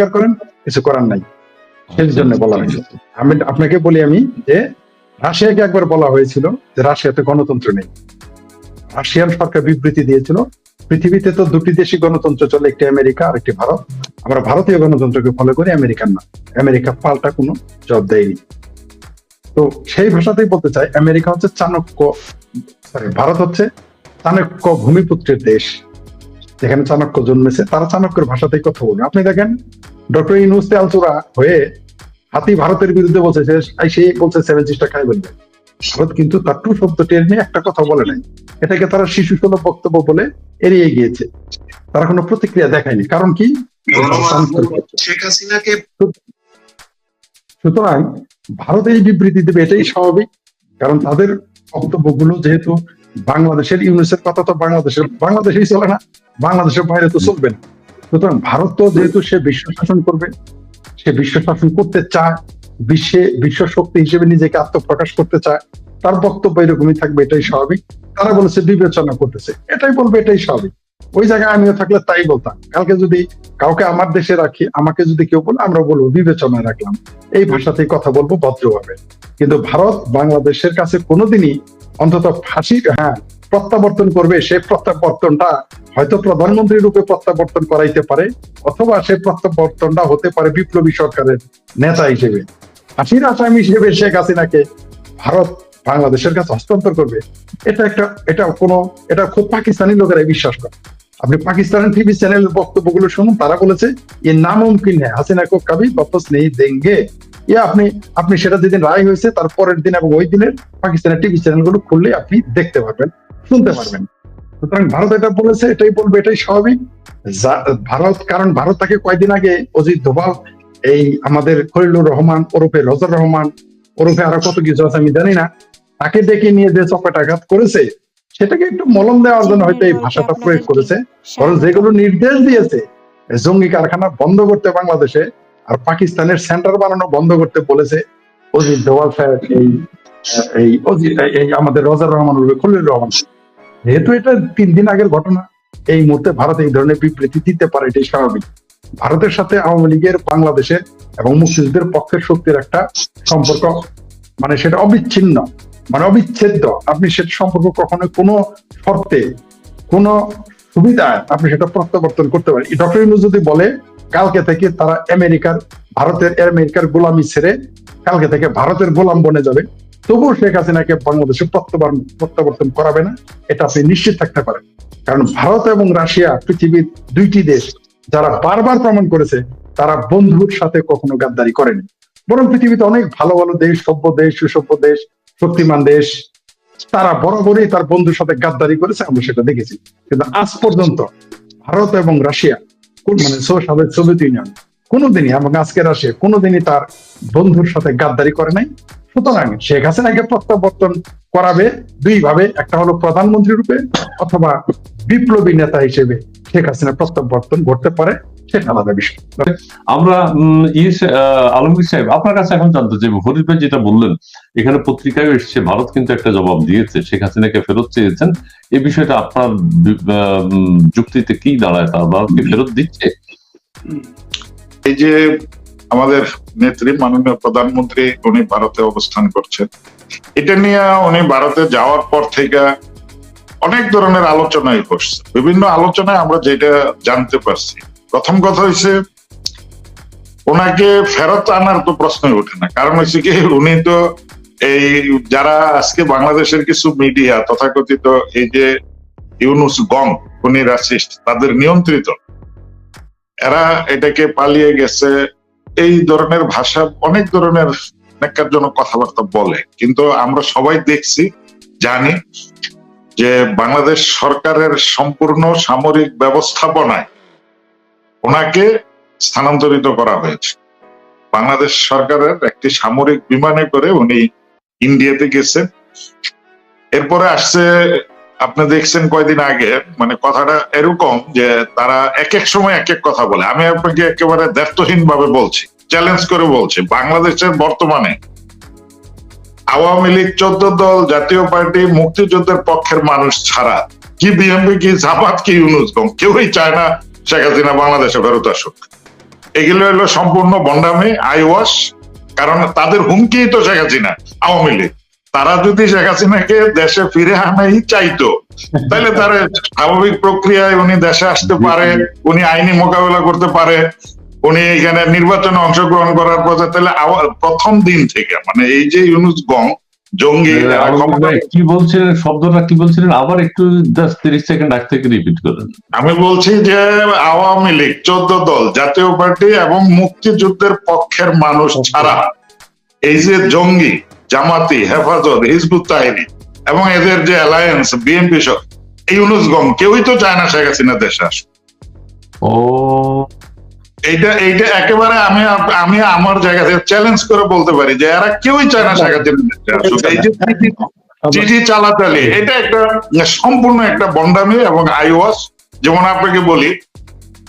স্বীকার করেন, কিছু করার নাই। সেই জন্য বলা হয়েছে। আমি আপনাকে বলি আমি যে, রাশিয়াকে একবার বলা হয়েছিল যে রাশিয়াতে গণতন্ত্র নেই। রাশিয়ান সরকার বিবৃতি দিয়েছিল, পৃথিবীতে তো দুটি দেশই গণতন্ত্র, চলে একটি আমেরিকা আর একটি ভারত। আমরা ভারতীয় গণতন্ত্রকে ফলো করি আমেরিকান না। আমেরিকা পাল্টা কোনো জব দেয়নি। তো সেই ভাষাতেই বলতে চাই, আমেরিকা হচ্ছে চাণক্য সরি ভারত হচ্ছে চাণক্য ভূমিপুত্রের দেশ। যেখানে চাণক্য জন্মেছে, তারা চাণক্যের ভাষাতেই কথা বলবে আপনি দেখেন ডক্টর ইনুস তেলচোরা হয়ে হাতি ভারতের বিরুদ্ধে বলছে সে বলছে সেভেন সিস্টার খাই বলবে। ভারত কিন্তু তার টু শব্দ টের নিয়ে একটা কথা বলে নাই। এটাকে তারা শিশু সুলভ বক্তব্য বলে এড়িয়ে গিয়েছে। তারা কোনো প্রতিক্রিয়া দেখায়নি। কারণ কি? শেখ হাসিনাকে সুতরাং ভারত এই বিবৃতি দেবে এটাই স্বাভাবিক। কারণ তাদের বক্তব্যগুলো যেহেতু বাংলাদেশের ইউনিসের কথা তো বাংলাদেশের বাংলাদেশেই চলে না। বাংলাদেশের বাইরে তো চলবে না। সুতরাং ভারত তো যেহেতু সে বিশ্ব শাসন করবে, সে বিশ্ব শাসন করতে চায়, বিশ্বে, বিশ্ব শক্তি হিসেবে নিজেকে আত্মপ্রকাশ করতে চায়, তার বক্তব্য এরকমই থাকবে, এটাই স্বাভাবিক। তারা বলেছে বিবেচনা করতেছে, এটাই বলবে, এটাই স্বাভাবিক। ওই জায়গায় আমিও থাকলে তাই বলতাম, কালকে যদি কাউকে আমার দেশে রাখি, আমাকে যদি কেউ বলে, আমরা বলব বিবেচনায় রাখলাম। এই ভাষাতেই কথা বলব ভদ্রভাবে। কিন্তু ভারত বাংলাদেশের কাছে কোনোদিনই অন্তত ফাঁসি হ্যাঁ প্রত্যাবর্তন করবে, সে প্রত্যাবর্তনটা হয়তো প্রধানমন্ত্রী রূপে প্রত্যাবর্তন করাইতে পারে, অথবা সে প্রত্যাবর্তনটা হতে পারে বিপ্লবী সরকারের নেতা হিসেবে। ফাঁসির আসামি হিসেবে শেখ হাসিনাকে ভারত বাংলাদেশের কাছে হস্তান্তর করবে, এটা একটা, এটা কোনো, এটা খুব পাকিস্তানি লোকেরাই বিশ্বাস করে। আপনি পাকিস্তানের টিভি চ্যানেলের বক্তব্যগুলো শুনুন, তারা বলেছে, এ নামুমকিন হ্যাঁ হাসিনা কো কবি বাপস নেই দেঙ্গে। ইয়ে আপনি আপনি সেটা যেদিন রায় হয়েছে, তার পরের দিন এবং ওই দিনের পাকিস্তানের টিভি চ্যানেলগুলো খুললে আপনি দেখতে পারবেন। শুনতে পারবেন। সুতরাং ভারত এটা বলেছে, এটাই বলবে, এটাই স্বাভাবিক। ভারত, কারণ ভারত তাকে কয়দিন আগে অজিত দোভাল, এই আমাদের খলিলুর রহমান, ওরফে রজর রহমান, ওরফে আরও কত কিছু আছে আমি জানি না, তাকে ডেকে নিয়ে যে চপাটাঘাত করেছে, সেটাকে একটু মলম দেওয়ার জন্য হয়তো এই ভাষাটা প্রয়োগ করেছে। বরং যেগুলো নির্দেশ দিয়েছে, জঙ্গি কারখানা বন্ধ করতে বাংলাদেশে, আর পাকিস্তানের সেন্টার বানানো বন্ধ করতে বলেছে অজিত দোভাল সাহেব এই এই আমাদের রজার রহমান উর্ফে খলিলুর রহমান। যেহেতু এটা তিন দিন আগের ঘটনা, এই মুহূর্তে ভারত এই ধরনের বিবৃতি দিতে পারে, এটাই স্বাভাবিক। ভারতের সাথে আওয়ামী লীগের বাংলাদেশের এবং মুক্তিযুদ্ধের পক্ষের শক্তির একটা সম্পর্ক মানে সেটা অবিচ্ছিন্ন মানে অবিচ্ছেদ্য। আপনি সেটা সম্পর্ক কখনো কোনো শর্তে, কোনো সুবিধায় আপনি সেটা প্রত্যাবর্তন করতে পারেন। ডক্টর ইউনুস যদি বলে, কালকে থেকে তারা আমেরিকার, ভারতের আমেরিকার গোলামি ছেড়ে কালকে থেকে ভারতের গোলাম বনে যাবে তবুও শেখ হাসিনাকে বাংলাদেশে প্রত্যাবর্তন প্রত্যাবর্তন করাবে না, এটা আপনি নিশ্চিত থাকতে পারেন। কারণ ভারত এবং রাশিয়া পৃথিবীর দুইটি দেশ, যারা বারবার প্রমাণ করেছে, তারা বন্ধুর সাথে কখনো গাদ্দারি করেনি। বরং পৃথিবীতে অনেক ভালো ভালো দেশ, সভ্য দেশ, সুসভ্য দেশ, শক্তিমান দেশ, তারা বরাবরই তার বন্ধুর সাথে গাদ্দারি করেছে, আমরা সেটা দেখেছি। কিন্তু আজ পর্যন্ত ভারত এবং রাশিয়া, কোন মানে সোভিয়েত ইউনিয়ন, কোনোদিনই এবং আজকে রাশিয়া, কোনোদিনই তার বন্ধুর সাথে গাদ্দারি করে নাই। সুতরাং শেখ হাসিনাকে প্রত্যাবর্তন করাবে দুই ভাবে একটা হলো প্রধানমন্ত্রী রূপে অথবা বিপ্লবী নেতা হিসেবে শেখ হাসিনা প্রত্যাবর্তন ঘটতে পারে সেটা আলাদা বিষয়। আমরা আলমগীর সাহেব আপনার কাছে এখন জানতে চাইব হরিশ ভাই যেটা বললেন এখানে পত্রিকায় এসছে ভারত কিন্তু একটা জবাব দিয়েছে শেখ হাসিনাকে ফেরত চেয়েছেন এই বিষয়টা আপনার আহ, যুক্তিতে কি দাঁড়ায় তা ভারত কি ফেরত দিচ্ছে? এই যে আমাদের নেত্রী, মাননীয় প্রধানমন্ত্রী উনি ভারতে অবস্থান করছেন। এটা নিয়ে উনি ভারতে যাওয়ার পর থেকে অনেক ধরনের আলোচনাই করছে। বিভিন্ন আলোচনায় আমরা যেটা জানতে পারছি। প্রথম কথা হয়েছে ওনাকে ফেরত আনার তো প্রশ্নই ওঠে না। কারণ হচ্ছে কি, উনি তো এই যারা আজকে বাংলাদেশের কিছু মিডিয়া তথাকথিত এই যে ইউনুস গং, উনি রাসিস্ট তাদের নিয়ন্ত্রিত। এরা এটাকে পালিয়ে গেছে এই ধরনের ভাষা অনেক ধরনের ন্যাক্কারজনক কথাবার্তা বলে। কিন্তু আমরা সবাই দেখছি, জানি যে বাংলাদেশ সরকারের সম্পূর্ণ সামরিক ব্যবস্থাপনায় ওনাকে স্থানান্তরিত করা হয়েছে। বাংলাদেশ সরকারের একটি সামরিক বিমানে করে উনি ইন্ডিয়াতে গেছেন। এরপরে আসছে আপনি দেখছেন কয়দিন আগে মানে কথাটা এরকম যে তারা এক এক সময় এক এক কথা বলে। আমি আপনাকে একেবারে দায়িত্বহীন ভাবে বলছি চ্যালেঞ্জ করে বলছি, বাংলাদেশের বর্তমানে আওয়ামী লীগ চোদ্দ দল, জাতীয় পার্টি, মুক্তিযুদ্ধের পক্ষের মানুষ ছাড়া কি বিএনপি কি জামাত, কি ইউনুস গম, কেউই চায় না শেখ হাসিনা বাংলাদেশে ফেরত আসুক। এগুলো হলো সম্পূর্ণ বন্ডামি আইওয়াস কারণ তাদের হুমকি তো শেখ হাসিনা, আওয়ামী লীগ। তারা যদি শেখ হাসিনাকে দেশে ফিরে আনাই চাইতো তাহলে তার স্বাভাবিক প্রক্রিয়ায় উনি দেশে আসতে পারে উনি আইনি মোকাবেলা করতে পারে উনি এখানে নির্বাচনে অংশগ্রহণ করার পর তাহলে প্রথম দিন থেকে মানে এই যে ইউনুস গং জঙ্গি কি বলছিলেন শব্দটা কি বলছিলেন? আবার একটু জাস্ট তিরিশ সেকেন্ড আগ থেকে রিপিট করেন। আমি বলছি যে আওয়ামী লীগ চোদ্দ দল জাতীয় পার্টি এবং মুক্তিযুদ্ধের পক্ষের মানুষ ছাড়া এই যে জঙ্গি জামাতি হেফাজত হিজবুত তাহিনী এবং এদের যে অ্যালায়েন্স বিএনপি সহ এই অনুজগম কেউই তো চায় না শেখ হাসিনা দেশে আসুক। ও। এইটা এইটা একেবারে আমি আমি আমার জায়গা থেকে চ্যালেঞ্জ করে বলতে পারি যে এরা কেউই চায় না শেখ হাসিনা দেশে আসুক। এই যে চিঠি- চিঠি চালাচালি এটা একটা সম্পূর্ণ একটা বন্ডামি এবং আইওয়াস যেমন আপনাকে বলি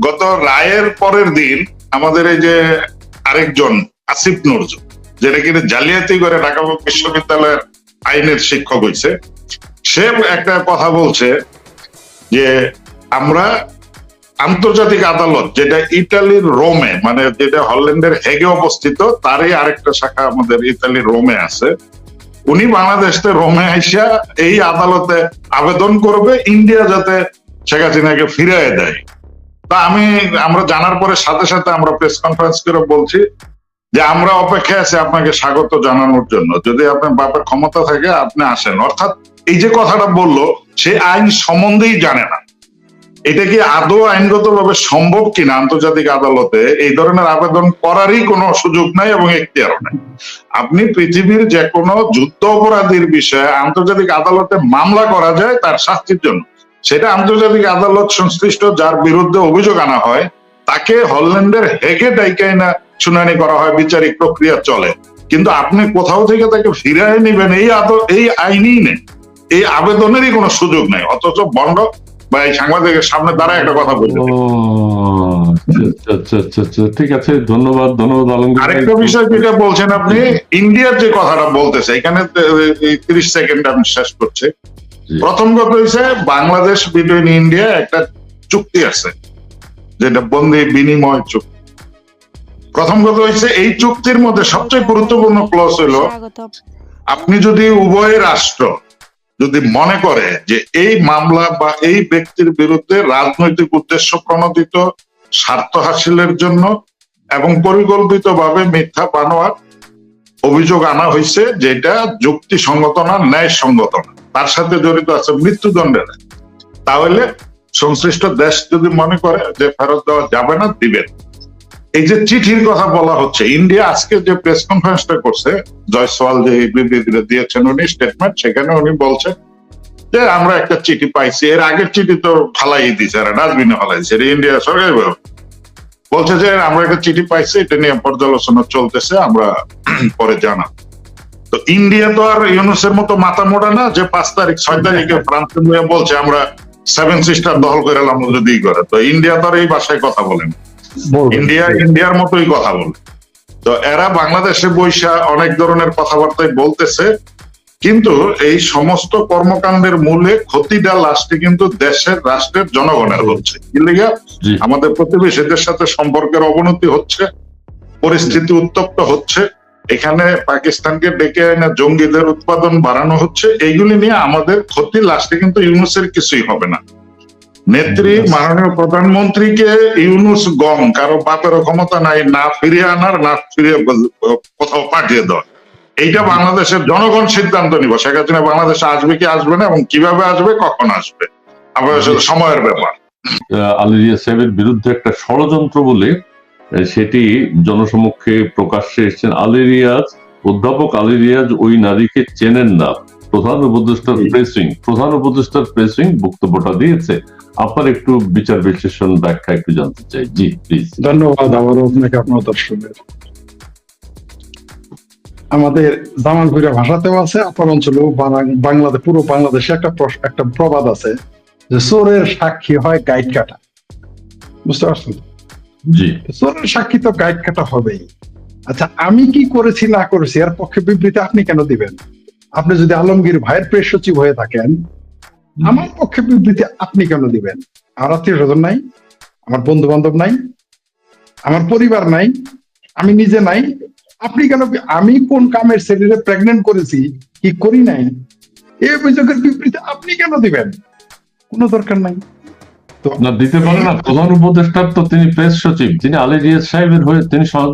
গত রায়ের পরের দিন আমাদের এই যে আরেকজন আসিফ নজরুল যেটা কিনা জালিয়াতি করে ঢাকা বিশ্ববিদ্যালয়ের আইনের শিক্ষক হয়েছে সে একটা কথা বলছে যে আমরা আন্তর্জাতিক আদালত, যেটা ইটালির রোমে মানে যেটা হল্যান্ডের হেগে অবস্থিত, তারই আরেকটা শাখা আমাদের ইতালির রোমে আছে। উনি বাংলাদেশে রোমে আইসা এই আদালতে আবেদন করবে, ইন্ডিয়া যাতে শেখ হাসিনাকে ফিরিয়ে দেয়। তা আমি, আমরা জানার পরে সাথে সাথে আমরা প্রেস কনফারেন্স করে বলছি যে আমরা অপেক্ষায় আছি আপনাকে স্বাগত জানানোর জন্য। যদি আপনার বাপের ক্ষমতা থাকে, আপনি আসেন। অর্থাৎ এই যে কথাটা বলল, সে আইন সম্বন্ধেই জানে না। এটা কি আদৌ আইনগতভাবে সম্ভব কিনা? আন্তর্জাতিক আদালতে এই ধরনের আবেদন করারই কোনো সুযোগ নাই এবং এখতিয়ারও নাই। আপনি পৃথিবীর যে কোনো যুদ্ধ অপরাধীর বিষয়ে আন্তর্জাতিক আদালতে মামলা করা যায় তার শাস্তির জন্য। সেটা আন্তর্জাতিক আদালত সংশ্লিষ্ট যার বিরুদ্ধে অভিযোগ আনা হয়, তাকে হল্যান্ডের হেগে ডাইকাই না শুনানি করা হয় বিচারিক প্রক্রিয়া চলে। কিন্তু আপনি কোথাও থেকে তাকে ফিরিয়ে নিবেন এই আদ- এই আইনই নেই। এই আবেদনেরই কোনো সুযোগ নেই। অথচ বন্ড বা এই সাংবাদিকের সামনে দাঁড়ায় একটা কথা বলতে ও, আচ্ছা, আচ্ছা আচ্ছা ঠিক আছে ধন্যবাদ ধন্যবাদ আরেকটা বিষয় যেটা বলছেন আপনি ইন্ডিয়ার যে কথাটা বলতেছে এখানে তিরিশ সেকেন্ড আমি শেষ করছি। প্রথম কথা হয়েছে বাংলাদেশ বিটুইন ইন্ডিয়া একটা চুক্তি আছে যেটা বন্দি বিনিময় চুক্তি। প্রথম কথা হয়েছে এই চুক্তির মধ্যে সবচেয়ে গুরুত্বপূর্ণ ক্লস হলো আপনি যদি উভয় রাষ্ট্র যদি মনে করে যে এই মামলা বা এই ব্যক্তির বিরুদ্ধে রাজনৈতিক উদ্দেশ্য প্রণোদিত স্বার্থ হাসিলের জন্য এবং পরিকল্পিতভাবে মিথ্যা বানোয়ার অভিযোগ আনা হয়েছে যেটা যুক্তিসঙ্গত না ন্যায় সঙ্গত না। তার সাথে জড়িত আছে মৃত্যুদণ্ডের। তাহলে সংশ্লিষ্ট দেশ যদি মনে করে যে ফেরত দেওয়া যাবে না দিবেন এই যে চিঠির কথা বলা হচ্ছে, ইন্ডিয়া আজকে যে প্রেস কনফারেন্সটা করছে, জয়সওয়াল যে বিবৃতিটা দিয়েছেন, উনি স্টেটমেন্ট সেখানে উনি বলছেন যে আমরা একটা চিঠি পাইছি। এর আগের চিঠি তো ফালাই দিছে, আর ডাস্টবিনে ফালাইছে ইন্ডিয়া সরকারি ভাবে বলছে যে আমরা একটা চিঠি পাইছি, এটা নিয়ে পর্যালোচনা চলতেছে, আমরা পরে জানা তো ইন্ডিয়া তো আর ইউনুসের মতো মাথা মোড়া না, যে পাঁচ তারিখ, ছয় তারিখে ফ্রান্সে বলছে, আমরা সেভেন সিস্টার দখল করে এলাম যদি করে। তো ইন্ডিয়া তো আর এই ভাষায় কথা বলেন। ইন্ডিয়া ইন্ডিয়ার মতোই কথা বলে তো এরা বাংলাদেশে বৈশা অনেক ধরনের কথাবার্তায় বলতেছে কিন্তু এই সমস্ত কর্মকাণ্ডের মূলে ক্ষতিটা লাস্টে কিন্তু দেশের রাষ্ট্রের জনগণের হচ্ছে। আমাদের প্রতিবেশীদের সাথে সম্পর্কের অবনতি হচ্ছে পরিস্থিতি উত্তপ্ত হচ্ছে এখানে পাকিস্তানকে ডেকে এনে জঙ্গিদের উৎপাদন বাড়ানো হচ্ছে এইগুলি নিয়ে আমাদের ক্ষতি লাস্টে কিন্তু ইউনুসের কিছুই হবে না। নেত্রী মাননীয় প্রধানমন্ত্রীকে ইউনুস গম কারও বাপেরও ক্ষমতা নাই না ফিরিয়ে আনার না ফিরিয়ে কোথাও পাঠিয়ে দেওয়া এইটা বাংলাদেশের জনগণ সিদ্ধান্ত নিব। শেখ হাসিনা বাংলাদেশে আসবে কি আসবে না এবং কীভাবে আসবে কখন আসবে সময়ের ব্যাপার। সাহেবের বিরুদ্ধে একটা ষড়যন্ত্র বলে সেটি জনসমক্ষে প্রকাশ্যে এসেছেন আলিরিয়াজ অধ্যাপক আলিরিয়াজ ওই নারীকে চেনেন না। প্রধান উপদেষ্টার প্রেসিং প্রধান উপদেষ্টার প্রেসিং বক্তব্যটা দিয়েছে। আপনার একটু বিচার বিশ্লেষণ ব্যাখ্যা একটু জানতে চাই। জি প্লিজ ধন্যবাদ আবারও আপনাকে আপনার দর্শকের আমাদের জামালপুরা ভাষাতেও আছে আপনার অঞ্চলেও বাংলাদেশ পুরো বাংলাদেশে একটা একটা প্রবাদ আছে যে চোরের সাক্ষী হয় গাইড কাটা। বুঝতে পারছেন? জি। চোরের সাক্ষী তো গাইড কাটা হবেই। আচ্ছা আমি কি করেছি না করেছি এর পক্ষে বিবৃতি আপনি কেন দিবেন? আপনি যদি আলমগীর ভাইয়ের প্রেস সচিব হয়ে থাকেন আমার পক্ষে বিবৃতি আপনি কেন দিবেন? আমার আত্মীয় স্বজন নাই আমার বন্ধু বান্ধব নাই আমার পরিবার নাই আমি নিজে নাই। আপনি কেন আমি কোন কামের ছেলেরে প্রেগনেন্ট করেছি কি করি নাই? এই অভিযোগের বিবৃতি আপনি কেন দিবেন? কোনো দরকার নাই। না দিতে পারে না। প্রধান উপদেষ্টার তো তিনি প্রেস সচিব তিনি আলী রিয়াজ সাহেবের হয়ে তিনি সহজ